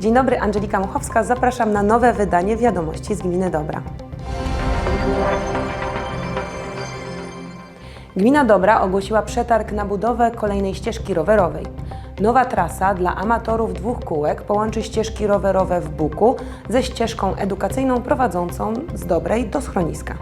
Dzień dobry, Angelika Muchowska. Zapraszam na nowe wydanie Wiadomości z Gminy Dobra. Gmina Dobra ogłosiła przetarg na budowę kolejnej ścieżki rowerowej. Nowa trasa dla amatorów dwóch kółek połączy ścieżki rowerowe w Buku ze ścieżką edukacyjną prowadzącą z Dobrej do schroniska.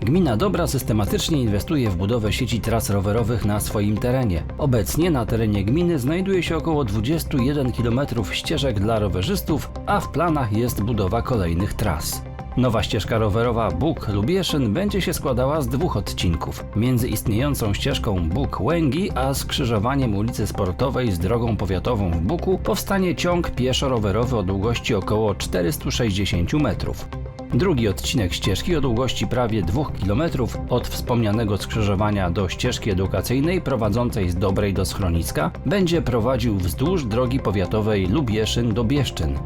Gmina Dobra systematycznie inwestuje w budowę sieci tras rowerowych na swoim terenie. Obecnie na terenie gminy znajduje się około 21 km ścieżek dla rowerzystów, a w planach jest budowa kolejnych tras. Nowa ścieżka rowerowa Bóg-Lubieszyn będzie się składała z dwóch odcinków. Między istniejącą ścieżką Bóg-Łęgi a skrzyżowaniem ulicy Sportowej z drogą powiatową w Buku powstanie ciąg pieszo-rowerowy o długości około 460 metrów. Drugi odcinek ścieżki o długości prawie 2 km od wspomnianego skrzyżowania do ścieżki edukacyjnej prowadzącej z Dobrej do schroniska będzie prowadził wzdłuż drogi powiatowej Lubieszyn do Bieszczyn.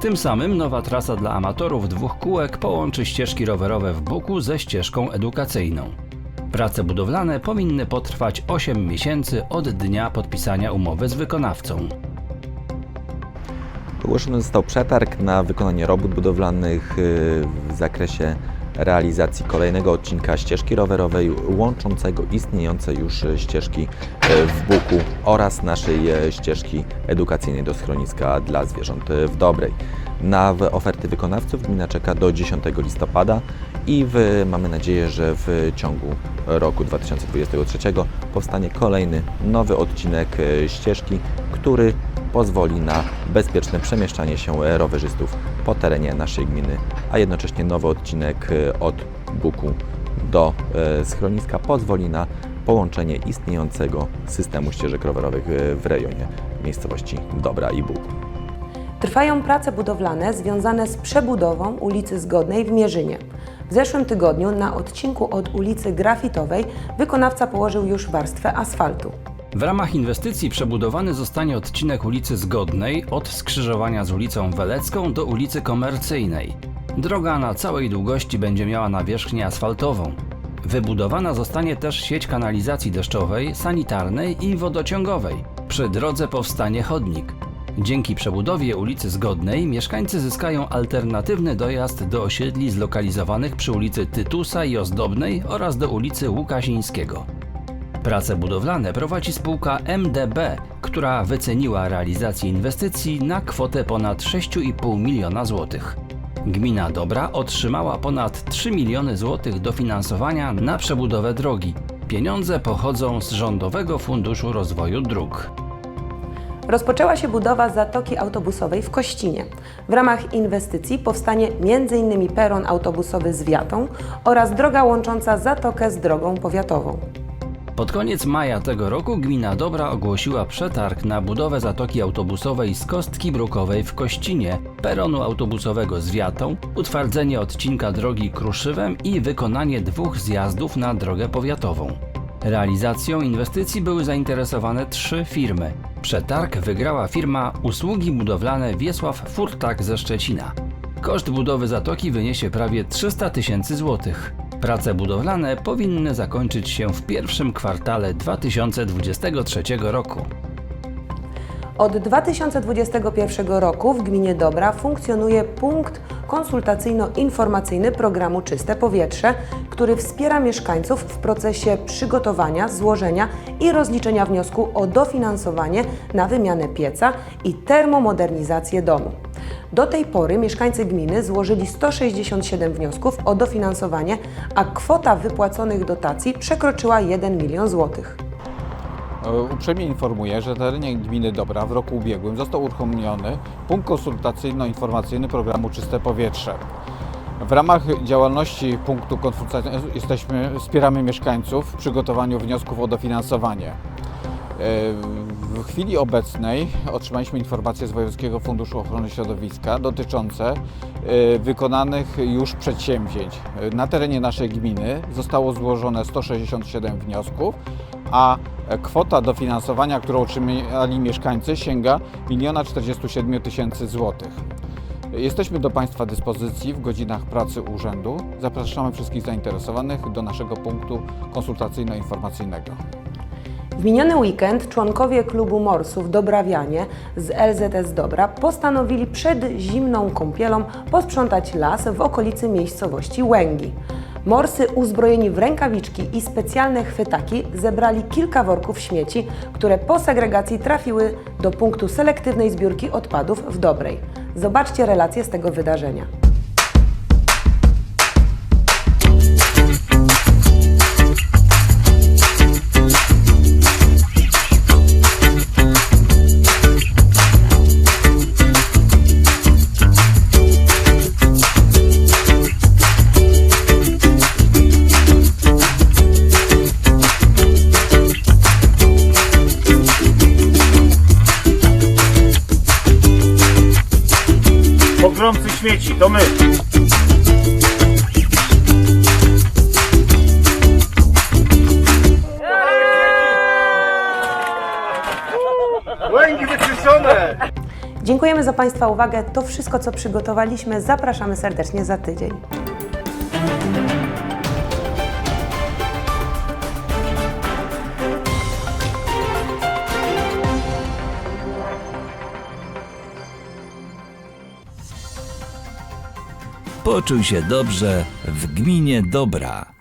Tym samym nowa trasa dla amatorów dwóch kółek połączy ścieżki rowerowe w Buku ze ścieżką edukacyjną. Prace budowlane powinny potrwać 8 miesięcy od dnia podpisania umowy z wykonawcą. Ogłoszony został przetarg na wykonanie robót budowlanych y, w zakresie realizacji kolejnego odcinka ścieżki rowerowej łączącego istniejące już ścieżki y, w Buku oraz naszej y, ścieżki edukacyjnej do schroniska dla zwierząt y, w Dobrej. Na oferty wykonawców gmina czeka do 10 listopada i w, mamy nadzieję, że w ciągu roku 2023 powstanie kolejny nowy odcinek ścieżki, który pozwoli na bezpieczne przemieszczanie się rowerzystów po terenie naszej gminy, a jednocześnie nowy odcinek e, od Buku do e, schroniska pozwoli na połączenie istniejącego systemu ścieżek rowerowych e, w rejonie miejscowości Dobra i Buku. Trwają prace budowlane związane z przebudową ulicy Zgodnej w Mierzynie. W zeszłym tygodniu na odcinku od ulicy Grafitowej wykonawca położył już warstwę asfaltu. W ramach inwestycji przebudowany zostanie odcinek ulicy Zgodnej od skrzyżowania z ulicą Welecką do ulicy Komercyjnej. Droga na całej długości będzie miała nawierzchnię asfaltową. Wybudowana zostanie też sieć kanalizacji deszczowej, sanitarnej i wodociągowej. Przy drodze powstanie chodnik. Dzięki przebudowie ulicy Zgodnej mieszkańcy zyskają alternatywny dojazd do osiedli zlokalizowanych przy ulicy Tytusa i Ozdobnej oraz do ulicy Łukasińskiego. Prace budowlane prowadzi spółka MDB, która wyceniła realizację inwestycji na kwotę ponad 6,5 miliona złotych. Gmina Dobra otrzymała ponad 3 miliony złotych dofinansowania na przebudowę drogi. Pieniądze pochodzą z Rządowego Funduszu Rozwoju Dróg. Rozpoczęła się budowa zatoki autobusowej w Kościnie. W ramach inwestycji powstanie m.in. peron autobusowy z Wiatą oraz droga łącząca zatokę z drogą powiatową. Pod koniec maja tego roku gmina Dobra ogłosiła przetarg na budowę zatoki autobusowej z Kostki Brukowej w Kościnie, peronu autobusowego z Wiatą, utwardzenie odcinka drogi Kruszywem i wykonanie dwóch zjazdów na drogę powiatową. Realizacją inwestycji były zainteresowane trzy firmy. Przetarg wygrała firma Usługi Budowlane Wiesław Furtak ze Szczecina. Koszt budowy zatoki wyniesie prawie 300 tysięcy złotych. Prace budowlane powinny zakończyć się w pierwszym kwartale 2023 roku. Od 2021 roku w gminie Dobra funkcjonuje punkt konsultacyjno-informacyjny programu Czyste Powietrze, który wspiera mieszkańców w procesie przygotowania, złożenia i rozliczenia wniosku o dofinansowanie na wymianę pieca i termomodernizację domu. Do tej pory mieszkańcy gminy złożyli 167 wniosków o dofinansowanie, a kwota wypłaconych dotacji przekroczyła 1 milion złotych. E, Uprzejmie informuję, że na terenie gminy Dobra w roku ubiegłym został uruchomiony punkt konsultacyjno-informacyjny programu Czyste Powietrze. W ramach działalności punktu konsultacyjnego jesteśmy, wspieramy mieszkańców w przygotowaniu wniosków o dofinansowanie. W chwili obecnej otrzymaliśmy informacje z Wojewódzkiego Funduszu Ochrony Środowiska dotyczące y, wykonanych już przedsięwzięć. Na terenie naszej gminy zostało złożone 167 wniosków, a kwota dofinansowania, którą otrzymali mieszkańcy sięga 1 47 tysięcy złotych. Jesteśmy do Państwa dyspozycji w godzinach pracy urzędu. Zapraszamy wszystkich zainteresowanych do naszego punktu konsultacyjno-informacyjnego. W miniony weekend członkowie klubu morsów Dobrawianie z LZS Dobra postanowili przed zimną kąpielą posprzątać las w okolicy miejscowości Łęgi. Morsy uzbrojeni w rękawiczki i specjalne chwytaki zebrali kilka worków śmieci, które po segregacji trafiły do punktu selektywnej zbiórki odpadów w Dobrej. Zobaczcie relacje z tego wydarzenia. Pogromcy śmieci, to my. Łęgi wyczyszczone! Dziękujemy za Państwa uwagę. To wszystko, co przygotowaliśmy. Zapraszamy serdecznie za tydzień. Poczuj się dobrze w gminie Dobra.